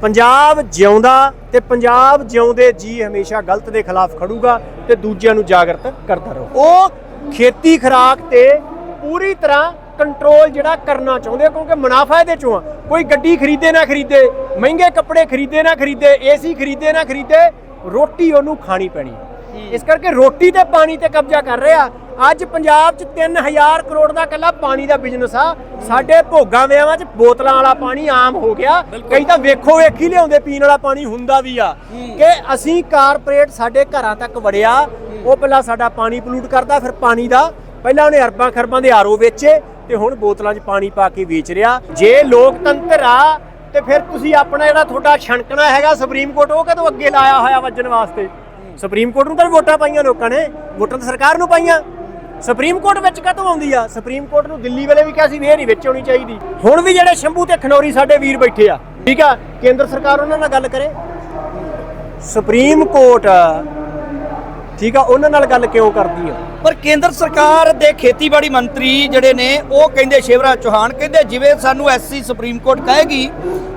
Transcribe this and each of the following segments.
ਪੰਜਾਬ ਜਿਉਂਦਾ ਤੇ ਪੰਜਾਬ ਜਿਉਂਦੇ ਜੀ ਹਮੇਸ਼ਾ ਗਲਤ ਦੇ ਖਿਲਾਫ ਖੜੂਗਾ ਤੇ ਦੂਜਿਆਂ ਨੂੰ ਜਾਗਰਤ ਕਰਦਾ ਰਹੂ। ਉਹ ਖੇਤੀ ਖਰਾਕ ਤੇ ਪੂਰੀ ਤਰ੍ਹਾਂ ਕੰਟਰੋਲ ਜਿਹੜਾ ਕਰਨਾ ਚਾਹੁੰਦੇ ਕਿਉਂਕਿ ਮੁਨਾਫਾ ਇਹਦੇ ਚੋਂ ਆ। ਕੋਈ ਗੱਡੀ ਖਰੀਦੇ ਨਾ ਖਰੀਦੇ, ਮਹਿੰਗੇ ਕੱਪੜੇ ਖਰੀਦੇ ਨਾ ਖਰੀਦੇ ਏਸੀ ਖਰੀਦੇ ਨਾ ਖਰੀਦੇ, ਰੋਟੀ ਉਹਨੂੰ ਖਾਣੀ ਪੈਣੀ। ਇਸ ਕਰਕੇ ਰੋਟੀ ਤੇ ਪਾਣੀ ਤੇ ਕਬਜ਼ਾ ਕਰ ਰਿਹਾ। ਅੱਜ ਪੰਜਾਬ 'ਚ 3000 ਕਰੋੜ ਦਾ ਕੱਲਾ ਪਾਣੀ ਦਾ ਬਿਜ਼ਨਸ ਆ। ਸਾਡੇ ਭੋਗਾਂ ਵਿਆਹਾਂ 'ਚ ਬੋਤਲਾਂ ਵਾਲਾ ਪਾਣੀ ਆਮ ਹੋ ਗਿਆ। ਕਈ ਤਾਂ ਵੇਖੋ ਵੇਖੀ ਲਿਆਉਂਦੇ ਪੀਣ ਵਾਲਾ ਪਾਣੀ ਹੁੰਦਾ ਵੀ ਆ। ਕਿ ਅਸੀਂ ਕਾਰਪੋਰੇਟ ਸਾਡੇ ਘਰਾਂ ਤੱਕ ਵੜਿਆ। ਉਹ ਪਹਿਲਾਂ ਸਾਡਾ ਪਾਣੀ ਪੋਲੂਟ ਕਰਦਾ ਫਿਰ ਪਾਣੀ ਦਾ। ਪਹਿਲਾਂ ਉਹਨੇ ਅਰਬਾਂ ਖਰਬਾਂ ਦੇ ਆਰਓ ਵੇਚੇ ਤੇ ਹੁਣ ਬੋਤਲਾਂ 'ਚ ਪਾਣੀ ਪਾ ਕੇ ਵੇਚ ਰਿਹਾ। ਜੇ ਲੋਕਤੰਤਰ ਆ ਤੇ ਫਿਰ ਤੁਸੀਂ ਆਪਣਾ ਜਿਹੜਾ ਤੁਹਾਡਾ ਛਣਕਣਾ ਹੈਗਾ ਸੁਪਰੀਮ ਕੋਰਟ ਉਹ ਕਦੋਂ ਅੱਗੇ ਲਾਇਆ ਹੋਇਆ ਵੱਜਣ ਵਾਸਤੇ? ਸੁਪਰੀਮ ਕੋਰਟ ਨੂੰ ਤਾਂ ਵੋਟਾਂ ਪਾਈਆਂ ਲੋਕਾਂ ਨੇ, ਵੋਟਾਂ ਤਾਂ ਸਰਕਾਰ ਨੂੰ ਪਾਈਆਂ। ਸੁਪਰੀਮ ਕੋਰਟ ਵਿੱਚ ਕਦੋਂ ਆਉਂਦੀ ਆ? ਸੁਪਰੀਮ ਕੋਰਟ ਨੂੰ ਦਿੱਲੀ ਵੇਲੇ ਵੀ ਕਿਹਾ ਸੀ ਵੀ ਇਹ ਨਹੀਂ ਵਿੱਚ ਆਉਣੀ ਚਾਹੀਦੀ। ਹੁਣ ਵੀ ਜਿਹੜੇ ਸ਼ੰਭੂ ਤੇ ਖਨੌਰੀ ਸਾਡੇ ਵੀਰ ਬੈਠੇ ਆ, ਠੀਕ ਆ? ਕੇਂਦਰ ਸਰਕਾਰ ਉਹਨਾਂ ਨਾਲ ਗੱਲ ਕਰੇ? ਸੁਪਰੀਮ ਕੋਰਟ, ਠੀਕ ਆ, ਉਹਨਾਂ ਨਾਲ ਗੱਲ ਕਿਉਂ ਕਰਦੀ ਆ? ਪਰ ਕੇਂਦਰ ਸਰਕਾਰ ਦੇ ਖੇਤੀਬਾੜੀ ਮੰਤਰੀ ਜਿਹੜੇ ਨੇ, ਉਹ ਕਹਿੰਦੇ ਸ਼ਿਵਰਾਜ ਚੌਹਾਨ, ਕਹਿੰਦੇ ਜਿਵੇਂ ਸਾਨੂੰ ਐਸਸੀ ਸੁਪਰੀਮ ਕੋਰਟ ਕਹੇਗੀ,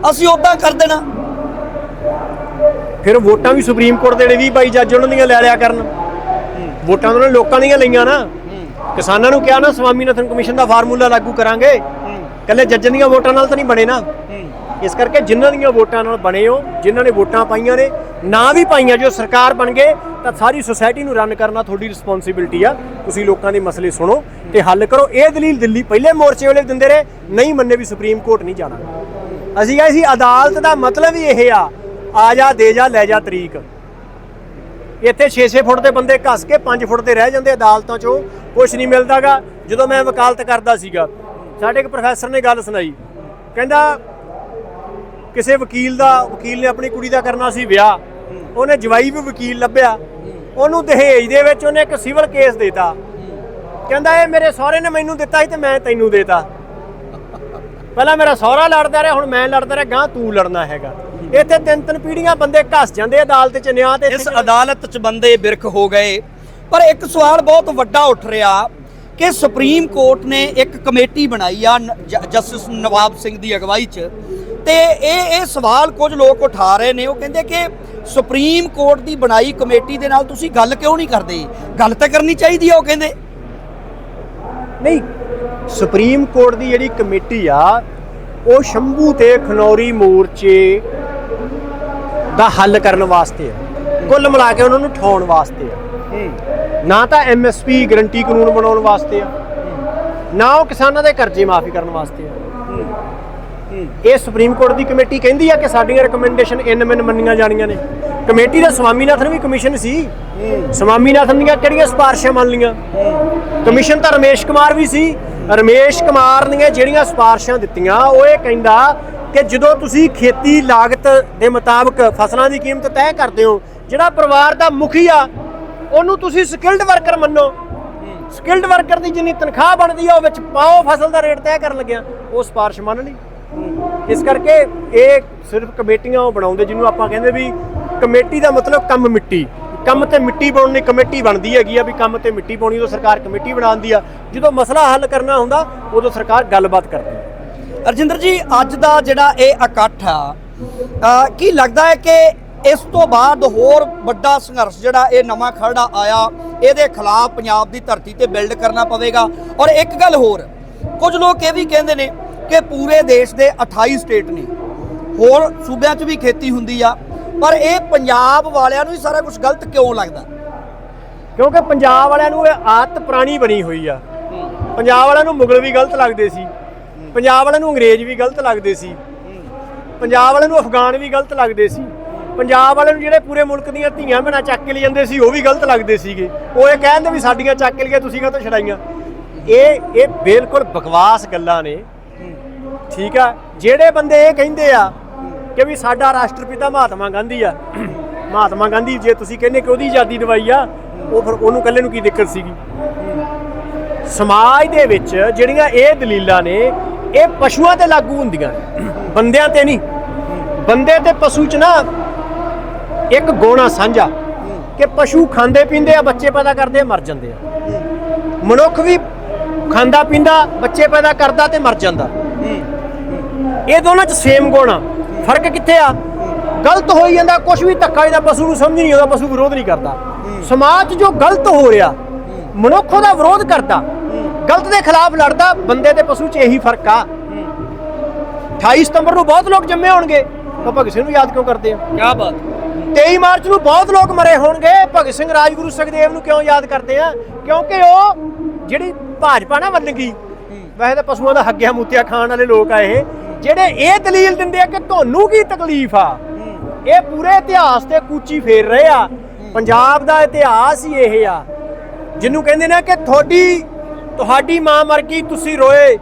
ਅਸੀਂ ਉਦਾਂ ਕਰ ਦੇਣਾ। ਫਿਰ ਵੋਟਾਂ ਵੀ ਸੁਪਰੀਮ ਕੋਰਟ ਦੇ ਨੇ 20 22 ਜੱਜ ਉਹਨਾਂ ਦੀਆਂ ਲੈ ਲਿਆ ਕਰਨ। ਵੋਟਾਂ ਉਹਨਾਂ ਨੇ ਲੋਕਾਂ ਦੀਆਂ ਲਈਆਂ ਨਾ। ਕਿਸਾਨਾਂ ਨੂੰ ਕਿਹਾ ਨਾ, ਸਵਾਮੀਨਾਥਨ ਕਮਿਸ਼ਨ ਦਾ ਫਾਰਮੂਲਾ ਲਾਗੂ ਕਰਾਂਗੇ। ਕੱਲੇ ਜੱਜਾਂ ਦੀਆਂ ਵੋਟਾਂ ਨਾਲ ਤਾਂ ਨਹੀਂ ਬਣੇ ਨਾ। ਇਸ ਕਰਕੇ ਜਿਨ੍ਹਾਂ ਦੀਆਂ ਵੋਟਾਂ ਨਾਲ ਬਣੇ ਹੋ, ਜਿਨ੍ਹਾਂ ਨੇ ਵੋਟਾਂ ਪਾਈਆਂ ਨੇ, ਨਾ ਵੀ ਪਾਈਆਂ, ਜੋ ਸਰਕਾਰ ਬਣ ਗਏ, ਤਾਂ ਸਾਰੀ ਸੁਸਾਇਟੀ ਨੂੰ ਰਨ ਕਰਨਾ ਤੁਹਾਡੀ ਰਿਸਪੌਂਸਿਬਿਲਟੀ ਆ। ਤੁਸੀਂ ਲੋਕਾਂ ਦੇ ਮਸਲੇ ਸੁਣੋ ਤੇ ਹੱਲ ਕਰੋ। ਇਹ ਦਲੀਲ ਦਿੱਲੀ ਪਹਿਲੇ ਮੋਰਚੇ ਵਾਲੇ ਦਿੰਦੇ ਰਹੇ, ਨਹੀਂ ਮੰਨੇ ਵੀ ਸੁਪਰੀਮ ਕੋਰਟ ਨਹੀਂ ਜਾਣਾ। ਅਸੀਂ ਕਹੇ ਸੀ, ਅਦਾਲਤ ਦਾ ਮਤਲਬ ਹੀ ਇਹ ਆ ਆ ਜਾ, ਦੇ ਜਾ, ਲੈ ਜਾ ਤਰੀਕ। ਇੱਥੇ 6-6 ਫੁੱਟ ਦੇ ਬੰਦੇ ਘਸ ਕੇ 5 ਫੁੱਟ ਦੇ ਰਹਿ ਜਾਂਦੇ ਅਦਾਲਤਾਂ 'ਚੋਂ। ਕੁਝ ਨਹੀਂ ਮਿਲਦਾਗਾ। ਜਦੋਂ ਮੈਂ ਵਕਾਲਤ ਕਰਦਾ ਸੀਗਾ, ਸਾਡੇ ਇੱਕ ਪ੍ਰੋਫੈਸਰ ਨੇ ਗੱਲ ਸੁਣਾਈ। ਕਹਿੰਦਾ, ਕਿਸੇ ਵਕੀਲ ਦਾ, ਵਕੀਲ ਨੇ ਆਪਣੀ ਕੁੜੀ ਦਾ ਕਰਨਾ ਸੀ ਵਿਆਹ। ਉਹਨੇ ਜਵਾਈ ਵੀ ਵਕੀਲ ਲੱਭਿਆ। ਉਹਨੂੰ ਦਹੇਜ ਦੇ ਵਿੱਚ ਉਹਨੇ ਇੱਕ ਸਿਵਲ ਕੇਸ ਦੇਤਾ। ਕਹਿੰਦਾ, ਇਹ ਮੇਰੇ ਸਹੁਰੇ ਨੇ ਮੈਨੂੰ ਦਿੱਤਾ ਸੀ ਤੇ ਮੈਂ ਤੈਨੂੰ ਦੇਤਾ। ਪਹਿਲਾਂ ਮੇਰਾ ਸਹੁਰਾ ਲੜਦਾ ਰਿਹਾ, ਹੁਣ ਮੈਂ ਲੜਦਾ ਰਿਹਾ ਗਾਂ ਤੂੰ ਲੜਨਾ ਹੈਗਾ। ਇੱਥੇ ਤਿੰਨ ਤਿੰਨ ਪੀੜ੍ਹੀਆਂ ਬੰਦੇ ਘਸ ਜਾਂਦੇ ਅਦਾਲਤ 'ਚ ਨਿਆਂ ਤੇ ਇਸ ਅਦਾਲਤ 'ਚ ਬੰਦੇ ਬਿਰਖ ਹੋ ਗਏ। ਪਰ ਇੱਕ ਸਵਾਲ ਬਹੁਤ ਵੱਡਾ ਉੱਠ ਰਿਹਾ ਕਿ ਸੁਪਰੀਮ ਕੋਰਟ ਨੇ ਇੱਕ ਕਮੇਟੀ ਬਣਾਈ ਆ ਜਸਟਿਸ ਨਵਾਬ ਸਿੰਘ ਦੀ ਅਗਵਾਈ 'ਚ। ਤੇ ਇਹ ਇਹ ਸਵਾਲ ਕੁਝ ਲੋਕ ਉਠਾ ਰਹੇ ਨੇ। ਉਹ ਕਹਿੰਦੇ ਕਿ ਸੁਪਰੀਮ ਕੋਰਟ ਦੀ ਬਣਾਈ ਕਮੇਟੀ ਦੇ ਨਾਲ ਤੁਸੀਂ ਗੱਲ ਕਿਉਂ ਨਹੀਂ ਕਰਦੇ? ਗੱਲ ਤਾਂ ਕਰਨੀ ਚਾਹੀਦੀ ਆ ਉਹ ਕਹਿੰਦੇ। ਨਹੀਂ। ਸੁਪਰੀਮ ਕੋਰਟ ਦੀ ਜਿਹੜੀ ਕਮੇਟੀ ਆ ਉਹ ਸ਼ੰਭੂ ਤੇ ਖਨੌਰੀ ਮੋਰਚੇ ਦਾ ਹੱਲ ਕਰਨ ਵਾਸਤੇ ਆ। ਕੁੱਲ ਮਿਲਾ ਕੇ ਉਹਨਾਂ ਨੂੰ ਠਾਉਣ ਵਾਸਤੇ ਆ। ਨਾ ਤਾਂ ਐਮਐਸਪੀ ਗਰੰਟੀ ਕਾਨੂੰਨ ਬਣਾਉਣ ਵਾਸਤੇ ਆ। ਨਾ ਉਹ ਕਿਸਾਨਾਂ ਦੇ ਕਰਜ਼ੇ ਮਾਫੀ ਕਰਨ ਵਾਸਤੇ ਆ। ਇਹ ਸੁਪਰੀਮ ਕੋਰਟ ਦੀ ਕਮੇਟੀ ਕਹਿੰਦੀ ਆ ਕਿ ਸਾਡੀਆਂ ਰეკਮੈਂਡੇਸ਼ਨ ਇਨ ਮਿਨ ਮੰਨੀਆਂ ਜਾਣੀਆਂ ਨੇ। ਕਮੇਟੀ ਦਾ ਸਵਾਮੀਨਾਥਨ ਵੀ ਕਮਿਸ਼ਨ ਸੀ। ਸਵਾਮੀਨਾਥਨ ਦੀਆਂ ਕਿਹੜੀਆਂ ਸਿਫਾਰਸ਼ਾਂ ਮੰਨ ਲੀਆਂ ਕਮਿਸ਼ਨ ਤਾਂ ਰਮੇਸ਼ ਕੁਮਾਰ ਵੀ ਸੀ। ਰਮੇਸ਼ ਕੁਮਾਰ ਨੇ ਜਿਹੜੀਆਂ ਸਿਫਾਰਸ਼ਾਂ ਦਿੱਤੀਆਂ, ਉਹ ਇਹ ਕਹਿੰਦਾ ਕਿ ਜਦੋਂ ਤੁਸੀਂ ਖੇਤੀ ਲਾਗਤ ਦੇ ਮੁਤਾਬਕ ਫਸਲਾਂ ਦੀ ਕੀਮਤ ਤੈਅ ਕਰਦੇ ਹੋ, ਜਿਹੜਾ ਪਰਿਵਾਰ ਦਾ ਮੁਖੀ ਆ, ਉਹਨੂੰ ਤੁਸੀਂ ਸਕਿਲਡ ਵਰਕਰ ਮੰਨੋ। ਸਕਿਲਡ ਵਰਕਰ ਦੀ ਜਿੰਨੀ ਤਨਖਾਹ ਬਣਦੀ ਆ, ਉਹ ਵਿੱਚ ਪਾਓ ਫਸਲ ਦਾ ਰੇਟ ਤੈਅ ਕਰਨ ਲੱਗਿਆ। ਉਹ ਸਿਫਾਰਿਸ਼ ਮੰਨ ਲਈ। ਇਸ ਕਰਕੇ ਇਹ ਸਿਰਫ ਕਮੇਟੀਆਂ ਉਹ ਬਣਾਉਂਦੇ, ਜਿਹਨੂੰ ਆਪਾਂ ਕਹਿੰਦੇ ਵੀ ਕਮੇਟੀ ਦਾ ਮਤਲਬ ਕੰਮ ਮਿੱਟੀ। ਕੰਮ ਤੇ ਮਿੱਟੀ ਪਾਉਣ ਦੀ ਕਮੇਟੀ ਬਣਦੀ ਹੈਗੀ ਆ, ਵੀ ਕੰਮ ਤੇ ਮਿੱਟੀ ਪਾਉਣੀ, ਉਦੋਂ ਸਰਕਾਰ ਕਮੇਟੀ ਬਣਾਉਂਦੀ ਆ। ਜਦੋਂ ਮਸਲਾ ਹੱਲ ਕਰਨਾ ਹੁੰਦਾ, ਉਦੋਂ ਸਰਕਾਰ ਗੱਲਬਾਤ ਕਰਦੀ ਅਰਜਿੰਦਰ ਜੀ ਅੱਜ ਦਾ ਜਿਹੜਾ ਇਹ ਇਕੱਠ ਆ ਕੀ ਲੱਗਦਾ ਹੈ ਕਿ ਇਸ ਤੋਂ ਬਾਅਦ ਹੋਰ ਵੱਡਾ ਸੰਘਰਸ਼ ਜਿਹੜਾ ਇਹ ਨਵਾਂ ਖਰੜਾ ਆਇਆ ਇਹਦੇ ਖਿਲਾਫ ਪੰਜਾਬ ਦੀ ਧਰਤੀ ਤੇ ਬਿਲਡ ਕਰਨਾ ਪਵੇਗਾ? ਔਰ ਇੱਕ ਗੱਲ ਹੋਰ ਕੁਝ ਲੋਕ ਇਹ ਵੀ ਕਹਿੰਦੇ ਨੇ ਕਿ ਪੂਰੇ ਦੇਸ਼ ਦੇ 28 ਸਟੇਟ ਨੇ ਹੋਰ ਸੂਬਿਆਂ 'ਚ ਵੀ ਖੇਤੀ ਹੁੰਦੀ ਆ ਪਰ ਇਹ ਪੰਜਾਬ ਵਾਲਿਆਂ ਨੂੰ ਹੀ ਸਾਰਾ ਕੁਝ ਗਲਤ ਕਿਉਂ ਲੱਗਦਾ? ਕਿਉਂਕਿ ਪੰਜਾਬ ਵਾਲਿਆਂ ਨੂੰ ਇਹ ਆਦਤ ਪੁਰਾਣੀ ਬਣੀ ਹੋਈ ਆ। ਪੰਜਾਬ ਵਾਲਿਆਂ ਨੂੰ ਮੁਗਲ ਵੀ ਗਲਤ ਲੱਗਦੇ ਸੀ। ਪੰਜਾਬ ਵਾਲਿਆਂ ਨੂੰ ਅੰਗਰੇਜ਼ ਵੀ ਗਲਤ ਲੱਗਦੇ ਸੀ। ਪੰਜਾਬ ਵਾਲਿਆਂ ਨੂੰ ਅਫਗਾਨ ਵੀ ਗਲਤ ਲੱਗਦੇ ਸੀ। ਪੰਜਾਬ ਵਾਲਿਆਂ ਨੂੰ ਜਿਹੜੇ ਪੂਰੇ ਮੁਲਕ ਦੀਆਂ ਧੀਆਂ ਬਣਾ ਚੱਕ ਕੇ ਲੈ ਜਾਂਦੇ ਸੀ, ਉਹ ਵੀ ਗਲਤ ਲੱਗਦੇ ਸੀਗੇ। ਉਹ ਇਹ ਕਹਿੰਦੇ ਵੀ ਸਾਡੀਆਂ ਚੱਕ ਕੇ ਲਿਆ ਤੁਸੀਂ ਕਾਹਤੋਂ ਛੜਾਈਆਂ ਇਹ ਇਹ ਬਿਲਕੁਲ ਬਕਵਾਸ ਗੱਲਾਂ ਨੇ। ਠੀਕ ਆ? ਜਿਹੜੇ ਬੰਦੇ ਇਹ ਕਹਿੰਦੇ ਆ ਕਿ ਵੀ ਸਾਡਾ ਰਾਸ਼ਟਰਪਿਤਾ ਮਹਾਤਮਾ ਗਾਂਧੀ ਆ, ਮਹਾਤਮਾ ਗਾਂਧੀ ਜੇ ਤੁਸੀਂ ਕਹਿੰਦੇ ਕਿ ਉਹਦੀ ਆਜ਼ਾਦੀ ਦਵਾਈ ਆ, ਉਹ ਫਿਰ ਉਹਨੂੰ ਇਕੱਲੇ ਨੂੰ ਕੀ ਦਿੱਕਤ ਸੀਗੀ? ਸਮਾਜ ਦੇ ਵਿੱਚ ਜਿਹੜੀਆਂ ਇਹ ਦਲੀਲਾਂ ਨੇ ਇਹ ਪਸ਼ੂਆਂ ਤੇ ਲਾਗੂ ਹੁੰਦੀਆਂ। ਬੰਦਿਆਂ ਤੇ ਨਹੀਂ। ਬੰਦੇ ਤੇ ਪਸ਼ੂ ਚ ਨਾ ਇੱਕ ਗੋਣਾ ਸਾਂਝਾ ਕਿ ਪਸ਼ੂ ਖਾਂਦੇ ਪੀਂਦੇ ਆ, ਬੱਚੇ ਪੈਦਾ ਕਰਦੇ ਆ, ਮਰ ਜਾਂਦੇ ਆ। ਮਨੁੱਖ ਵੀ ਖਾਂਦਾ ਪੀਂਦਾ, ਬੱਚੇ ਪੈਦਾ ਕਰਦਾ ਤੇ ਮਰ ਜਾਂਦਾ। ਇਹ ਦੋਨਾਂ ਚ ਸੇਮ ਗੁਣ। ਫ਼ਰਕ ਕਿੱਥੇ ਆ? ਗਲਤ ਹੋਈ ਜਾਂਦਾ ਕੁਝ ਵੀ ਧੱਕਾ ਇਹਦਾ ਪਸ਼ੂ ਨੂੰ ਸਮਝ ਨਹੀਂ ਆਉਂਦਾ, ਪਸ਼ੂ ਵਿਰੋਧ ਨਹੀਂ ਕਰਦਾ। ਸਮਾਜ 'ਚ ਜੋ ਗਲਤ ਹੋ ਰਿਹਾ, ਮਨੁੱਖ ਉਹਦਾ ਵਿਰੋਧ ਕਰਦਾ। ਗਲਤ ਦੇ ਖਿਲਾਫ ਲੜਦਾ ਬੰਦੇ ਤੇ ਪਸ਼ੂ 'ਚ ਇਹੀ ਫ਼ਰਕ ਆ। 28 ਸਤੰਬਰ ਨੂੰ ਬਹੁਤ ਲੋਕ ਜੰਮੇ ਹੋਣਗੇ। ਤਾਂ ਭਗਤ ਸਿੰਘ ਨੂੰ ਯਾਦ ਕਿਉਂ ਕਰਦੇ ਆ? ਕੀ ਬਾਤ। 23 ਮਾਰਚ ਨੂੰ ਬਹੁਤ ਲੋਕ ਮਰੇ ਹੋਣਗੇ। ਭਗਤ ਸਿੰਘ ਰਾਜਗੁਰੂ ਸੁਖਦੇਵ ਨੂੰ ਕਿਉਂ ਯਾਦ ਕਰਦੇ ਆ? ਕਿਉਂਕਿ ਉਹ ਜਿਹੜੀ ਭਾਜਪਾ ਨਾ ਵੰਨਗੀ ਵੈਸੇ ਤਾਂ ਪਸ਼ੂਆਂ ਦਾ ਹੱਗਿਆ ਮੂਤਿਆ ਖਾਣ ਵਾਲੇ ਲੋਕ ਆ ਇਹ। ਜਿਹੜੇ ਇਹ ਦਲੀਲ ਦਿੰਦੇ ਆ ਕਿ ਤੁਹਾਨੂੰ ਕੀ ਤਕਲੀਫ ਆ? ਇਹ ਪੂਰੇ ਇਤਿਹਾਸ ਤੇ ਕੂਚੀ ਫੇਰ ਰਹੇ ਆ। ਪੰਜਾਬ ਦਾ ਇਤਿਹਾਸ ਹੀ ਇਹ ਆ। ਜਿਹਨੂੰ ਕਹਿੰਦੇ ਨੇ ਕਿ ਤੁਹਾਡੀ ਤੁਹਾਡੀ ਮਾਂ ਮਰ ਗਈ ਤੁਸੀਂ ਰੋਏ।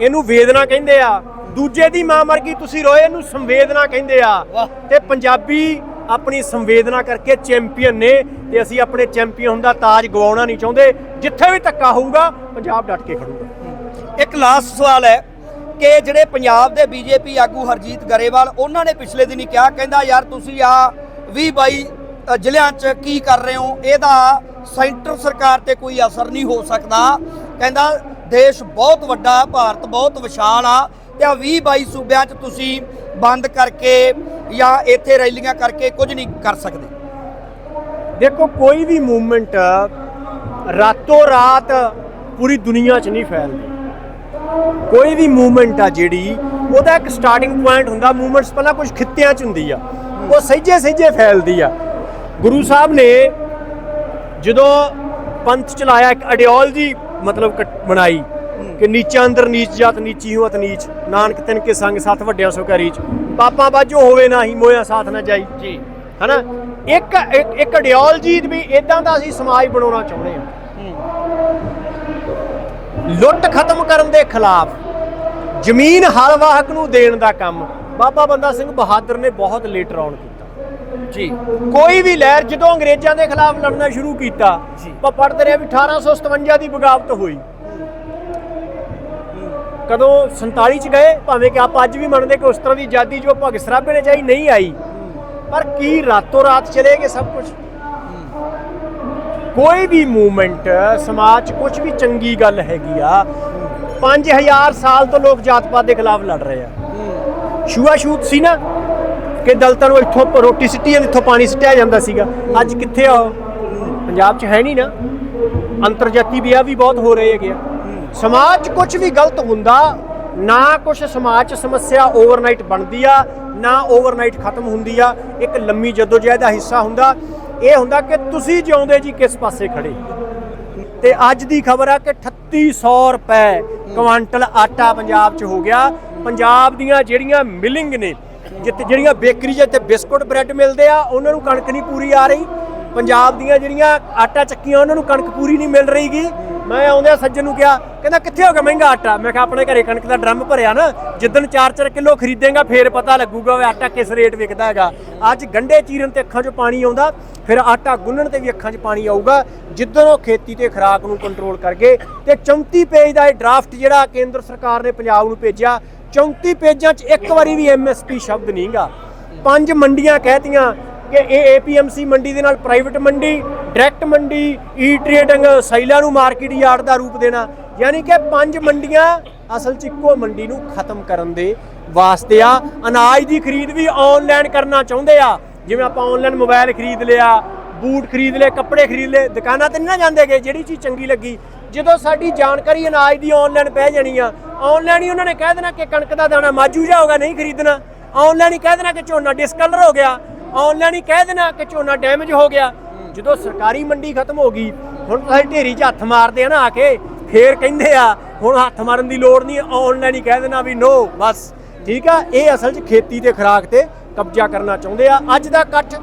ਇਹਨੂੰ ਵੇਦਨਾ ਕਹਿੰਦੇ ਆ। ਦੂਜੇ ਦੀ ਮਾਂ ਮਰ ਗਈ ਤੁਸੀਂ ਰੋਏ। ਇਹਨੂੰ ਸੰਵੇਦਨਾ ਕਹਿੰਦੇ ਆ। ਤੇ ਪੰਜਾਬੀ ਆਪਣੀ ਸੰਵੇਦਨਾ ਕਰਕੇ ਚੈਂਪੀਅਨ ਨੇ ਤੇ ਅਸੀਂ ਆਪਣੇ ਚੈਂਪੀਅਨ ਦਾ ਤਾਜ ਗਵਾਉਣਾ ਨਹੀਂ ਚਾਹੁੰਦੇ। ਜਿੱਥੇ ਵੀ ਧੱਕਾ ਹੋਊਗਾ ਪੰਜਾਬ ਡਟ ਕੇ ਖੜੂਗਾ। ਇੱਕ ਲਾਸਟ ਸਵਾਲ ਹੈ ਕਿ ਜਿਹੜੇ ਪੰਜਾਬ ਦੇ ਬੀਜੇਪੀ ਆਗੂ ਹਰਜੀਤ ਗਰੇਵਾਲ ਉਹਨਾਂ ਨੇ ਪਿਛਲੇ ਦਿਨੀ ਕਿਹਾ ਕਹਿੰਦਾ ਯਾਰ ਤੁਸੀਂ ਆ 20 22 ਅ, ਜ਼ਿਲ੍ਹਿਆਂ 'ਚ ਕੀ ਕਰ ਰਹੇ ਹੋ? ਇਹਦਾ ਸੈਂਟਰ ਸਰਕਾਰ ਤੇ ਕੋਈ ਅਸਰ ਨਹੀਂ ਹੋ ਸਕਦਾ। ਕਹਿੰਦਾ, ਦੇਸ਼ ਬਹੁਤ ਵੱਡਾ, ਭਾਰਤ ਬਹੁਤ ਵਿਸ਼ਾਲ ਆ। ਤੇ ਆ 20 22 ਸੂਬਿਆਂ 'ਚ ਤੁਸੀਂ ਬੰਦ ਕਰਕੇ ਜਾਂ ਇੱਥੇ ਰੈਲੀਆਂ ਕਰਕੇ ਕੁਝ ਨਹੀਂ ਕਰ ਸਕਦੇ। ਦੇਖੋ, ਕੋਈ ਵੀ ਮੂਵਮੈਂਟ ਰਾਤੋਂ ਰਾਤ ਪੂਰੀ ਦੁਨੀਆ 'ਚ ਨਹੀਂ ਫੈਲਦੀ। ਕੋਈ ਵੀ ਮੂਵਮੈਂਟ ਆ ਜਿਹੜੀ, ਉਹਦਾ ਇੱਕ ਸਟਾਰਟਿੰਗ ਪੁਆਇੰਟ ਹੁੰਦਾ। ਮੂਵਮੈਂਟਸ ਪਹਿਲਾਂ ਕੁਝ ਖਿੱਤਿਆਂ 'ਚ ਹੁੰਦੀ ਆ। ਉਹ ਸਹਿਜੇ ਸਹਿਜੇ ਫੈਲਦੀ ਆ। ਗੁਰੂ ਸਾਹਿਬ ਨੇ ਜਦੋਂ ਪੰਥ ਚਲਾਇਆ ਇੱਕ ਆਈਡੀਓਲੋਜੀ ਮਤਲਬ ਬਣਾਈ ਕਿ ਨੀਚਾ ਅੰਦਰ ਨੀਚ ਜਾਤ ਨੀਚੀ ਹੋਤ ਨੀਚ। ਨਾਨਕ ਤਿਨ ਕੇ ਸੰਗ ਸੱਤ ਵੱਡਿਆਂ ਸੋ ਕਾ ਰੀਚ ਪਾਪਾਂ ਬਾਝੋ ਹੋਵੇ ਨਾ ਹੀ ਮੋਇਆ ਸਾਥ ਨਾ ਜਾਈ। ਜੀ। ਹਨਾ? ਇੱਕ ਇੱਕ ਆਈਡੀਓਲੋਜੀ ਵੀ ਇਦਾਂ ਦਾ ਅਸੀਂ ਸਮਾਜ ਬਣਾਉਣਾ ਚਾਹੁੰਦੇ ਹਾਂ। ਲੁੱਟ ਖਤਮ ਕਰਨ ਦੇ ਖਿਲਾਫ ਜ਼ਮੀਨ ਹਲ ਵਾਹਕ ਨੂੰ ਦੇਣ ਦਾ ਕੰਮ। ਬਾਬਾ ਬੰਦਾ ਸਿੰਘ ਬਹਾਦਰ ਨੇ ਬਹੁਤ ਲੇਟਰ ਆਨ ਕੀਤਾ ਜੀ। ਕੋਈ ਵੀ ਲਹਿਰ ਜਦੋਂ ਅੰਗਰੇਜ਼ਾਂ ਦੇ ਖਿਲਾਫ ਲੜਨਾ ਸ਼ੁਰੂ ਕੀਤਾ। ਆਪਾਂ ਪੜ੍ਹਦੇ ਰਹੇ ਵੀ 1857 ਦੀ ਬਗਾਵਤ ਹੋਈ। ਕਦੋਂ 47 ਚ ਗਏ ਭਾਵੇਂ ਕਿ ਆਪਾਂ ਅੱਜ ਵੀ ਮੰਨਦੇ ਕਿ ਉਸ ਤਰ੍ਹਾਂ ਦੀ ਆਜ਼ਾਦੀ ਜੋ ਭਗਤ ਸਰਾਭੇ ਨੇ ਚਾਹੀ ਨਹੀਂ ਆਈ ਪਰ ਕੀ ਰਾਤੋਂ ਰਾਤ ਚਲੇਗੇ ਸਭ ਕੁਝ ਕੋਈ ਵੀ ਮੂਵਮੈਂਟ ਸਮਾਜ 'ਚ ਕੁਝ ਵੀ ਚੰਗੀ ਗੱਲ ਹੈਗੀ ਆ 5000 ਸਾਲ ਤੋਂ ਲੋਕ ਜਾਤ ਪਾਤ ਦੇ ਖਿਲਾਫ ਲੜ ਰਹੇ ਆ। ਛੂਆ ਛੂਤ ਸੀ ਨਾ। ਕਿ ਦਲਤਾਂ ਨੂੰ ਇੱਥੋਂ ਰੋਟੀ ਸਿੱਟੀ ਜਾਂਦੀ, ਇੱਥੋਂ ਪਾਣੀ ਸਿੱਟਿਆ ਜਾਂਦਾ ਸੀਗਾ। ਅੱਜ ਕਿੱਥੇ ਆ ਪੰਜਾਬ 'ਚ ਹੈ ਨਹੀਂ ਨਾ। ਅੰਤਰਜਾਤੀ ਵਿਆਹ ਵੀ ਬਹੁਤ ਹੋ ਰਹੇ ਹੈਗੇ ਆ। ਸਮਾਜ 'ਚ ਕੁਝ ਵੀ ਗਲਤ ਹੁੰਦਾ, ਨਾ ਕੁਝ ਸਮਾਜ 'ਚ ਸਮੱਸਿਆ ਓਵਰਨਾਈਟ ਬਣਦੀ ਆ, ਨਾ ਓਵਰਨਾਈਟ ਖਤਮ ਹੁੰਦੀ ਆ। ਇੱਕ ਲੰਮੀ ਜਦੋਜਹਿਦ ਦਾ ਹਿੱਸਾ ਹੁੰਦਾ। ਇਹ ਹੁੰਦਾ ਕਿ ਤੁਸੀਂ ਜਿਉਂਦੇ ਜੀ ਕਿਸ ਪਾਸੇ ਖੜੇ ਤੇ ਅੱਜ ਦੀ ਖਬਰ ਆ ਕਿ 3800 ਰੁਪਏ ਕੁਆਂਟਲ ਆਟਾ ਪੰਜਾਬ 'ਚ ਹੋ ਗਿਆ। ਪੰਜਾਬ ਦੀਆਂ ਜਿਹੜੀਆਂ ਮਿਲਿੰਗ ਨੇ ਜਿੱਥੇ ਜਿਹੜੀਆਂ ਬੇਕਰੀ ਜਿੱਥੇ ਬਿਸਕੁਟ, ਬ੍ਰੈਡ ਮਿਲਦੇ ਆ, ਉਹਨਾਂ ਨੂੰ ਕਣਕ ਨਹੀਂ ਪੂਰੀ ਆ ਰਹੀ। ਪੰਜਾਬ ਦੀਆਂ ਜਿਹੜੀਆਂ ਆਟਾ ਚੱਕੀਆਂ, ਉਹਨਾਂ ਨੂੰ ਕਣਕ ਪੂਰੀ ਨਹੀਂ ਮਿਲ ਰਹੀਗੀ। ਮੈਂ ਆਉਂਦਿਆਂ ਸੱਜਣ ਨੂੰ ਕਿਹਾ, ਕਹਿੰਦਾ, ਕਿੱਥੇ ਹੋ ਗਿਆ ਮਹਿੰਗਾ ਆਟਾ? ਮੈਂ ਕਿਹਾ, ਆਪਣੇ ਘਰੇ ਕਣਕ ਦਾ ਡਰਮ ਭਰਿਆ ਨਾ, ਜਿੱਦਣ 4-4 ਕਿਲੋ ਖਰੀਦੇਗਾ, ਫੇਰ ਪਤਾ ਲੱਗੂਗਾ ਵੀ ਆਟਾ ਕਿਸ ਰੇਟ ਵਿਕਦਾ ਹੈਗਾ। ਅੱਜ ਗੰਡੇ ਚੀਰਨ ਤੇ ਅੱਖਾਂ 'ਚੋਂ ਪਾਣੀ ਆਉਂਦਾ, ਫਿਰ ਆਟਾ ਗੁੰਨਣ ਤੇ ਵੀ ਅੱਖਾਂ 'ਚ ਪਾਣੀ ਆਊਗਾ। ਜਿੱਦਣ ਉਹ ਖੇਤੀ ਤੇ ਖੁਰਾਕ ਨੂੰ ਕੰਟਰੋਲ ਕਰਗੇ ਤੇ 34 ਪੇਜ ਦਾ ਇਹ ਡਰਾਫਟ ਜਿਹੜਾ ਕੇਂਦਰ ਸਰਕਾਰ ਨੇ ਪੰਜਾਬ ਨੂੰ ਭੇਜਿਆ 34 ਪੇਜਾਂ 'ਚ ਇੱਕ ਵਾਰੀ ਵੀ ਐਮਐਸਪੀ ਸ਼ਬਦ ਨਹੀਂਗਾ। ਪੰਜ ਮੰਡੀਆਂ ਕਹਿਤੀਆਂ ਕਿ ਇਹ ਏਪੀਐਮਸੀ ਮੰਡੀ ਦੇ ਨਾਲ ਪ੍ਰਾਈਵੇਟ ਮੰਡੀ ਡਾਇਰੈਕਟ ਮੰਡੀ ਈ ਟ੍ਰੇਡਿੰਗ ਸੈਲਾ ਨੂੰ ਮਾਰਕੀਟ ਯਾਰਡ ਦਾ ਰੂਪ ਦੇਣਾ। ਯਾਨੀ ਕਿ ਪੰਜ ਮੰਡੀਆਂ ਅਸਲ 'ਚ ਇੱਕੋ ਮੰਡੀ ਨੂੰ ਖਤਮ ਕਰਨ ਦੇ ਵਾਸਤੇ ਆ। ਅਨਾਜ ਦੀ ਖਰੀਦ ਵੀ ਆਨਲਾਈਨ ਕਰਨਾ ਚਾਹੁੰਦੇ ਆ। ਜਿਵੇਂ ਆਪਾਂ ਆਨਲਾਈਨ ਮੋਬਾਈਲ ਖਰੀਦ ਲਿਆ, ਬੂਟ ਖਰੀਦ ਲਏ, ਕੱਪੜੇ ਖਰੀਦ ਲਏ, ਦੁਕਾਨਾਂ ਤੇ ਨਹੀਂ ਨਾ ਜਾਂਦੇਗੇ ਜਿਹੜੀ ਚੀਜ਼ ਚੰਗੀ ਲੱਗੀ ਜਦੋਂ ਸਾਡੀ ਜਾਣਕਾਰੀ ਅਨਾਜ ਦੀ ਆਨਲਾਈਨ ਪੈ ਜਾਣੀ ਆ ਆਨਲਾਈਨ ਹੀ ਉਹਨਾਂ ਨੇ ਕਹਿ ਦੇਣਾ ਕਿ ਕਣਕ ਦਾ ਦਾਣਾ ਮਾਜੂ ਜਾ ਹੋਗਾ ਨਹੀਂ ਖਰੀਦਣਾ। ਆਨਲਾਈਨ ਹੀ ਕਹਿ ਦੇਣਾ ਕਿ ਝੋਨਾ ਡਿਸਕਲਰ ਹੋ ਗਿਆ। ਆਨਲਾਈਨ ਹੀ ਕਹਿ ਦੇਣਾ ਕਿ ਝੋਨਾ ਡੈਮੇਜ ਹੋ ਗਿਆ। ਜਦੋਂ ਸਰਕਾਰੀ ਮੰਡੀ ਖਤਮ ਹੋ ਗਈ, ਹੁਣ ਤੁਸੀਂ ਢੇਰੀ 'ਚ ਹੱਥ ਮਾਰਦੇ ਆ ਨਾ ਆ ਕੇ, ਫੇਰ ਕਹਿੰਦੇ ਆ, ਹੁਣ ਹੱਥ ਮਾਰਨ ਦੀ ਲੋੜ ਨਹੀਂ ਆਨਲਾਈਨ ਹੀ ਕਹਿ ਦੇਣਾ ਵੀ ਨੋ ਬਸ। ਠੀਕ ਆ, ਇਹ ਅਸਲ 'ਚ ਖੇਤੀ ਤੇ ਖੁਰਾਕ ਤੇ ਕਬਜ਼ਾ ਕਰਨਾ ਚਾਹੁੰਦੇ ਆ। ਅੱਜ ਦਾ ਇਕੱਠ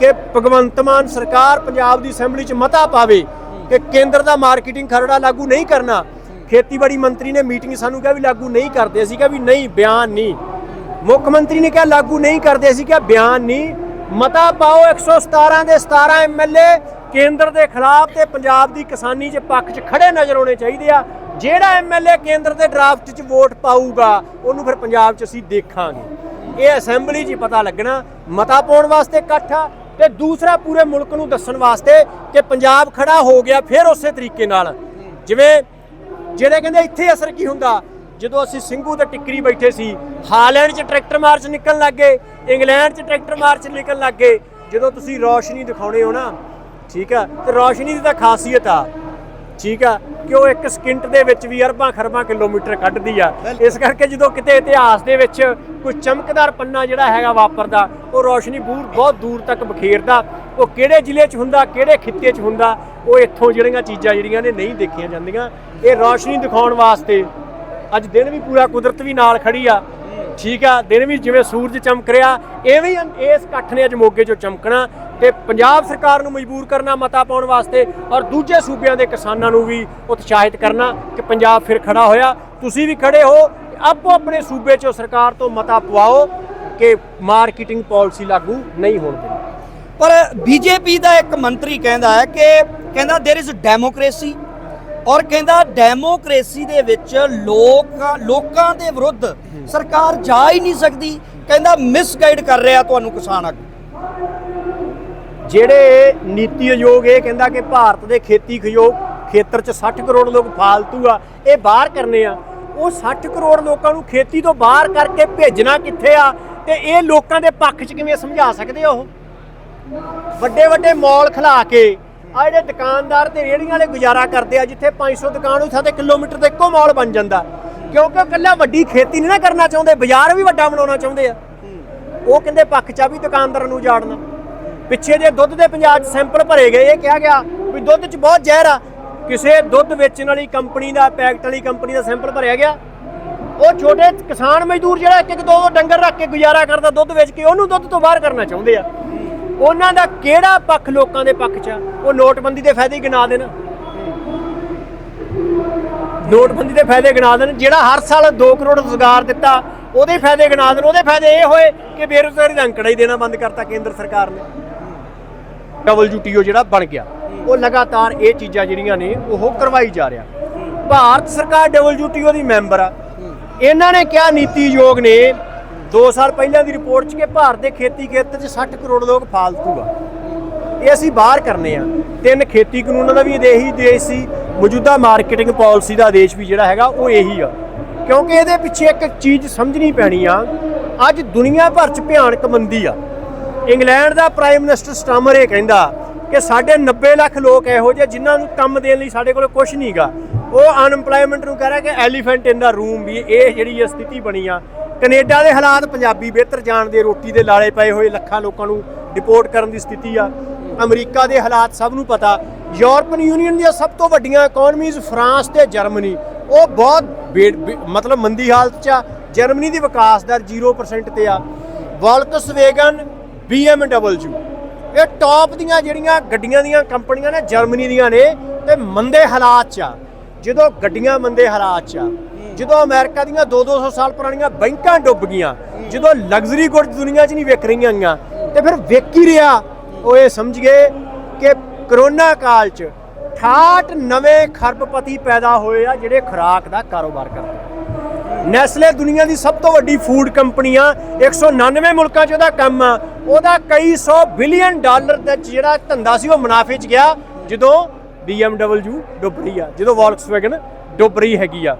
ਕਿ ਭਗਵੰਤ ਮਾਨ ਸਰਕਾਰ ਪੰਜਾਬ ਦੀ ਅਸੈਂਬਲੀ 'ਚ ਮਤਾ ਪਾਵੇ ਕਿ ਕੇਂਦਰ ਦਾ ਮਾਰਕੀਟਿੰਗ ਖਰੜਾ ਲਾਗੂ ਨਹੀਂ ਕਰਨਾ। ਖੇਤੀਬਾੜੀ ਮੰਤਰੀ ਨੇ ਮੀਟਿੰਗ ਸਾਨੂੰ ਕਿਹਾ ਵੀ ਲਾਗੂ ਨਹੀਂ ਕਰਦੇ। ਅਸੀਂ ਕਿਹਾ ਵੀ ਨਹੀਂ, ਬਿਆਨ ਨਹੀਂ। ਮੁੱਖ ਮੰਤਰੀ ਨੇ ਕਿਹਾ ਲਾਗੂ ਨਹੀਂ ਕਰਦੇ। ਅਸੀਂ ਕਿਹਾ ਬਿਆਨ ਨਹੀਂ। ਮਤਾ ਪਾਓ 117 ਦੇ 17 ਐਮਐਲਏ ਕੇਂਦਰ ਦੇ ਖਿਲਾਫ ਤੇ ਪੰਜਾਬ ਦੀ ਕਿਸਾਨੀ 'ਚ ਪੱਖ 'ਚ ਖੜੇ ਨਜ਼ਰ ਆਉਣੇ ਚਾਹੀਦੇ ਆ। ਜਿਹੜਾ ਐਮਐਲਏ ਕੇਂਦਰ ਦੇ ਡਰਾਫਟ 'ਚ ਵੋਟ ਪਾਊਗਾ, ਉਹਨੂੰ ਫਿਰ ਪੰਜਾਬ 'ਚ ਅਸੀਂ ਦੇਖਾਂਗੇ। ਇਹ ਅਸੈਂਬਲੀ 'ਚ ਹੀ ਪਤਾ ਲੱਗਣਾ। ਮਤਾ ਪਾਉਣ ਵਾਸਤੇ ਇਕੱਠ ਆ। ਤੇ ਦੂਸਰਾ ਪੂਰੇ ਮੁਲਕ ਨੂੰ ਦੱਸਣ ਵਾਸਤੇ ਕਿ ਪੰਜਾਬ ਖੜਾ ਹੋ ਗਿਆ ਫਿਰ ਉਸੇ ਤਰੀਕੇ ਨਾਲ। ਜਿਵੇਂ ਜਿਹੜੇ ਕਹਿੰਦੇ ਇੱਥੇ ਅਸਰ ਕੀ ਹੁੰਦਾ? ਜਦੋਂ ਅਸੀਂ ਸਿੰਘੂ ਤੇ ਟਿੱਕਰੀ ਬੈਠੇ ਸੀ, ਹਾਲੈਂਡ 'ਚ ਟਰੈਕਟਰ ਮਾਰਚ ਨਿਕਲਣ ਲੱਗ ਗਏ, ਇੰਗਲੈਂਡ 'ਚ ਟਰੈਕਟਰ ਮਾਰਚ ਨਿਕਲਣ ਲੱਗ ਗਏ। ਜਦੋਂ ਤੁਸੀਂ ਰੋਸ਼ਨੀ ਦਿਖਾਉਣੇ ਹੋ ਨਾ, ਠੀਕ ਆ, ਤੇ ਰੋਸ਼ਨੀ ਦੀ ਤਾਂ ਖਾਸੀਅਤ ਆ, ਠੀਕ ਆ ਕਿ ਉਹ ਇੱਕ ਸਕਿੰਟ ਦੇ ਵਿੱਚ ਵੀ ਅਰਬਾਂ ਖਰਬਾਂ ਕਿਲੋਮੀਟਰ ਕੱਢਦੀ ਆ? ਇਸ ਕਰਕੇ ਜਦੋਂ ਕਿਤੇ ਇਤਿਹਾਸ ਦੇ ਵਿੱਚ ਕੋਈ ਚਮਕਦਾਰ ਪੰਨਾ ਜਿਹੜਾ ਹੈਗਾ ਵਾਪਰਦਾ ਉਹ ਰੌਸ਼ਨੀ ਬੂਰ ਬਹੁਤ ਦੂਰ ਤੱਕ ਬਖੇਰਦਾ ਉਹ ਕਿਹੜੇ ਜ਼ਿਲ੍ਹੇ 'ਚ ਹੁੰਦਾ ਕਿਹੜੇ ਖਿੱਤੇ 'ਚ ਹੁੰਦਾ ਉਹ ਇੱਥੋਂ ਜਿਹੜੀਆਂ ਚੀਜ਼ਾਂ ਜਿਹੜੀਆਂ ਨੇ ਨਹੀਂ ਦੇਖੀਆਂ ਜਾਂਦੀਆਂ। ਇਹ ਰੌਸ਼ਨੀ ਦਿਖਾਉਣ ਵਾਸਤੇ ਅੱਜ ਦਿਨ ਵੀ ਪੂਰਾ ਕੁਦਰਤ ਵੀ ਨਾਲ ਖੜੀ ਆ। ਠੀਕ ਆ ਦਿਨ ਵੀ ਜਿਵੇਂ ਸੂਰਜ ਚਮਕ ਰਿਹਾ ਐਵੇਂ ਹੀ ਇਸ ਇਕੱਠ ਨੇ ਅੱਜ ਮੋਗੇ 'ਚੋਂ ਚਮਕਣਾ ਤੇ ਪੰਜਾਬ ਸਰਕਾਰ ਨੂੰ ਮਜਬੂਰ ਕਰਨਾ ਮਤਾ ਪਾਉਣ ਵਾਸਤੇ ਔਰ ਦੂਜੇ ਸੂਬਿਆਂ ਦੇ ਕਿਸਾਨਾਂ ਨੂੰ ਵੀ ਉਤਸ਼ਾਹਿਤ ਕਰਨਾ ਕਿ ਪੰਜਾਬ ਫਿਰ ਖੜਾ ਹੋਇਆ ਤੁਸੀਂ ਵੀ ਖੜੇ ਹੋ ਆਪੋ ਆਪਣੇ ਸੂਬੇ 'ਚੋਂ ਸਰਕਾਰ ਤੋਂ ਮਤਾ ਪਵਾਓ ਕਿ ਮਾਰਕੀਟਿੰਗ ਪਾਲਿਸੀ ਲਾਗੂ ਨਹੀਂ ਹੋਣ ਦੇਣੀ ਪਰ ਬੀਜੇਪੀ ਦਾ ਇੱਕ ਮੰਤਰੀ ਕਹਿੰਦਾ ਹੈ ਕਿ ਕਹਿੰਦਾ देयर इज ਡੈਮੋਕ੍ਰੇਸੀ ਔਰ ਕਹਿੰਦਾ ਡੈਮੋਕ੍ਰੇਸੀ ਦੇ ਵਿੱਚ ਲੋਕ ਲੋਕਾਂ ਦੇ ਵਿਰੁੱਧ ਸਰਕਾਰ ਜਾ ਹੀ ਨਹੀਂ ਸਕਦੀ। ਕਹਿੰਦਾ ਮਿਸਗਾਈਡ ਕਰ ਰਿਹਾ ਤੁਹਾਨੂੰ ਕਿਸਾਨ ਆਗੂ। ਜਿਹੜੇ ਨੀਤੀ ਆਯੋਗ ਇਹ ਕਹਿੰਦਾ ਕਿ ਭਾਰਤ ਦੇ ਖੇਤੀ ਖਯੋਗ ਖੇਤਰ 'ਚ 60 ਕਰੋੜ ਲੋਕ ਫਾਲਤੂ ਆ, ਇਹ ਬਾਹਰ ਕਰਨੇ ਆ। ਉਹ 60 ਕਰੋੜ ਲੋਕਾਂ ਨੂੰ ਖੇਤੀ ਤੋਂ ਬਾਹਰ ਕਰਕੇ ਭੇਜਣਾ ਕਿੱਥੇ ਆ ਤੇ ਇਹ ਲੋਕਾਂ ਦੇ ਪੱਖ 'ਚ ਕਿਵੇਂ ਸਮਝਾ ਸਕਦੇ ਆ ਉਹ? ਵੱਡੇ ਵੱਡੇ ਮਾਲ ਖਲਾ ਕੇ ਆ ਜਿਹੜੇ ਦੁਕਾਨਦਾਰ ਤੇ ਰੇਹੜੀਆਂ ਵਾਲੇ ਗੁਜ਼ਾਰਾ ਕਰਦੇ ਆ, ਜਿੱਥੇ 500 ਦੁਕਾਨ ਉੱਥੇ ਤੇ ਕਿਲੋਮੀਟਰ ਤੇ ਇੱਕੋ ਮਾਲ ਬਣ ਜਾਂਦਾ। ਕਿਉਂਕਿ ਉਹ ਇਕੱਲਾ ਵੱਡੀ ਖੇਤੀ ਨਹੀਂ ਨਾ ਕਰਨਾ ਚਾਹੁੰਦੇ, ਬਾਜ਼ਾਰ ਵੀ ਵੱਡਾ ਬਣਾਉਣਾ ਚਾਹੁੰਦੇ ਆ। ਉਹ ਕਹਿੰਦੇ ਪੱਖ 'ਚ ਵੀ ਦੁਕਾਨਦਾਰਾਂ ਨੂੰ ਉਜਾੜਨਾ। ਪਿੱਛੇ ਜੇ ਦੁੱਧ ਦੇ ਪੰਜਾਬ 'ਚ ਸੈਂਪਲ ਭਰੇ ਗਏ, ਇਹ ਕਿਹਾ ਗਿਆ ਵੀ ਦੁੱਧ 'ਚ ਬਹੁਤ ਜ਼ਹਿਰ ਆ। ਕਿਸੇ ਦੁੱਧ ਵੇਚਣ ਵਾਲੀ ਕੰਪਨੀ ਦਾ, ਪੈਕਟ ਵਾਲੀ ਕੰਪਨੀ ਦਾ ਸੈਂਪਲ ਭਰਿਆ ਗਿਆ। ਉਹ ਛੋਟੇ ਕਿਸਾਨ ਮਜ਼ਦੂਰ ਜਿਹੜਾ ਇੱਕ ਇੱਕ ਦੋ ਦੋ ਡੰਗਰ ਰੱਖ ਕੇ ਗੁਜ਼ਾਰਾ ਕਰਦਾ, ਦੁੱਧ ਵੇਚ ਕੇ ਉਹਨੂੰ ਦੁੱਧ ਤੋਂ ਬਾਹਰ ਕਰਨਾ ਚਾਹੁੰਦੇ ਆ। ਉਹਨਾਂ ਦਾ ਕਿਹੜਾ ਪੱਖ ਲੋਕਾਂ ਦੇ ਪੱਖ 'ਚ ਆ? ਉਹ ਨੋਟਬੰਦੀ ਦੇ ਫਾਇਦੇ ਹੀ ਗਿਣਾ ਦੇਣ। ਨੋਟਬੰਦੀ ਦੇ ਫਾਇਦੇ ਗਿਣਾ ਦੇਣ। ਜਿਹੜਾ ਹਰ ਸਾਲ 2 ਕਰੋੜ ਰੋਜ਼ਗਾਰ ਦਿੱਤਾ ਉਹਦੇ ਫਾਇਦੇ ਗਿਣਾ ਦੇਣ। ਉਹਦੇ ਫਾਇਦੇ ਇਹ ਹੋਏ ਕਿ ਬੇਰੁਜ਼ਗਾਰੀ ਦਾ ਅੰਕੜਾ ਹੀ ਦੇਣਾ ਬੰਦ ਕਰਤਾ ਕੇਂਦਰ ਸਰਕਾਰ ਨੇ। WTO ਜਿਹੜਾ ਬਣ ਗਿਆ। ਉਹ ਲਗਾਤਾਰ ਇਹ ਚੀਜ਼ਾਂ ਜਿਹੜੀਆਂ ਨੇ ਉਹ ਕਰਵਾਈ ਜਾ ਰਿਹਾ। ਭਾਰਤ ਸਰਕਾਰ WTO ਦੀ ਮੈਂਬਰ ਆ। ਇਹਨਾਂ ਨੇ ਕਿਹਾ ਨੀਤੀ ਆਯੋਗ ਨੇ 2 ਸਾਲ ਪਹਿਲਾਂ ਦੀ ਰਿਪੋਰਟ 'ਚ ਕਿ ਭਾਰਤ ਦੇ ਖੇਤੀ ਖੇਤਰ 'ਚ 60 ਕਰੋੜ ਲੋਕ ਫਾਲਤੂ ਆ। ਇਹ ਅਸੀਂ ਬਾਹਰ ਕਰਨੇ ਆ। ਤਿੰਨ ਖੇਤੀ ਕਾਨੂੰਨਾਂ ਦਾ ਵੀ ਇਹੀ ਦੇਸ਼ ਸੀ। ਮੌਜੂਦਾ ਮਾਰਕੀਟਿੰਗ ਪਾਲਿਸੀ ਦਾ ਆਦੇਸ਼ ਵੀ ਜਿਹੜਾ ਹੈਗਾ ਉਹ ਇਹੀ ਆ। ਕਿਉਂਕਿ ਇਹਦੇ ਪਿੱਛੇ ਇੱਕ ਚੀਜ਼ ਸਮਝਣੀ ਪੈਣੀ ਆ। ਅੱਜ ਦੁਨੀਆ ਭਰ 'ਚ ਭਿਆਨਕ ਮੰਦੀ ਆ। ਇੰਗਲੈਂਡ ਦਾ ਪ੍ਰਾਈਮ ਮਿਨਿਸਟਰ ਸਟਾਮਰ ਇਹ ਕਹਿੰਦਾ ਕਿ ਸਾਡੇ 90 ਲੱਖ ਲੋਕ ਇਹੋ ਜਿਹੇ ਜਿਨ੍ਹਾਂ ਨੂੰ ਕੰਮ ਦੇਣ ਲਈ ਸਾਡੇ ਕੋਲ ਕੁਝ ਨਹੀਂਗਾ ਉਹ ਅਨਪਲਾਈਮੈਂਟ ਨੂੰ ਕਹਿ ਰਿਹਾ ਕਿ ਐਲੀਫੈਂਟ ਇਨ ਦਾ ਰੂਮ ਵੀ ਇਹ ਜਿਹੜੀ ਇਹ ਸਥਿਤੀ ਬਣੀ ਆ ਕੈਨੇਡਾ ਦੇ ਹਾਲਾਤ ਪੰਜਾਬੀ ਬਿਹਤਰ ਜਾਣਦੇ ਰੋਟੀ ਦੇ ਲਾਲੇ ਪਏ ਹੋਏ ਲੱਖਾਂ ਲੋਕਾਂ ਨੂੰ ਡਿਪੋਰਟ ਕਰਨ ਦੀ ਸਥਿਤੀ ਆ। ਅਮਰੀਕਾ ਦੇ ਹਾਲਾਤ ਸਭ ਨੂੰ ਪਤਾ। ਯੂਰਪੀਅਨ ਯੂਨੀਅਨ ਦੀਆਂ ਸਭ ਤੋਂ ਵੱਡੀਆਂ ਇਕਨੋਮੀਜ਼ ਫਰਾਂਸ ਤੇ ਜਰਮਨੀ। ਉਹ ਬਹੁਤ ਬੇ- ਮਤਲਬ ਮੰਦੀ ਹਾਲਤ 'ਚ ਆ। ਜਰਮਨੀ ਦੀ ਵਿਕਾਸ ਦਰ 0% ਤੇ ਆ। ਵੋਲਕਸਵੇਗਨ BMW ਇਹ ਟੌਪ ਦੀਆਂ ਜਿਹੜੀਆਂ ਗੱਡੀਆਂ ਦੀਆਂ ਕੰਪਨੀਆਂ ਨੇ ਜਰਮਨੀ ਦੀਆਂ ਨੇ, ਤੇ ਮੰਦੇ ਹਾਲਾਤ 'ਚ ਆ। ਜਦੋਂ ਗੱਡੀਆਂ ਮੰਦੇ ਹਾਲਾਤ 'ਚ ਆ ਜਦੋਂ ਅਮਰੀਕਾ ਦੀਆਂ 2-200 ਸਾਲ ਪੁਰਾਣੀਆਂ ਬੈਂਕਾਂ ਡੁੱਬ ਗਈਆਂ, ਜਦੋਂ ਲਗਜ਼ਰੀ ਗੁੱਡ ਦੁਨੀਆ 'ਚ ਨਹੀਂ ਵਿਕ ਰਹੀਆਂ ਗੀਆਂ ਤੇ ਫਿਰ ਵਿਕ ਹੀ ਰਿਹਾ ਉਹ ਇਹ ਸਮਝ ਗਏ ਕਿ ਕਰੋਨਾ ਕਾਲ 'ਚ 68 ਨਵੇਂ ਖਰਬਪਤੀ ਪੈਦਾ ਹੋਏ ਆ ਜਿਹੜੇ ਖੁਰਾਕ ਦਾ ਕਾਰੋਬਾਰ ਕਰਦੇ ਨੈਸਲੇ ਦੁਨੀਆ ਦੀ ਸਭ ਤੋਂ ਵੱਡੀ ਫੂਡ ਕੰਪਨੀ ਆ 199 ਮੁਲਕਾਂ 'ਚ ਉਹਦਾ ਕੰਮ ਆ, ਉਹਦਾ ਕਈ 100 ਬਿਲੀਅਨ ਡਾਲਰ ਦਾ ਜਿਹੜਾ ਧੰਦਾ ਸੀ ਉਹ ਮੁਨਾਫੇ 'ਚ ਗਿਆ, ਜਦੋਂ BMW ਡੁੱਬ ਰਹੀ ਆ, ਜਦੋਂ Volkswagen ਡੁੱਬ ਰਹੀ ਹੈਗੀ ਆ।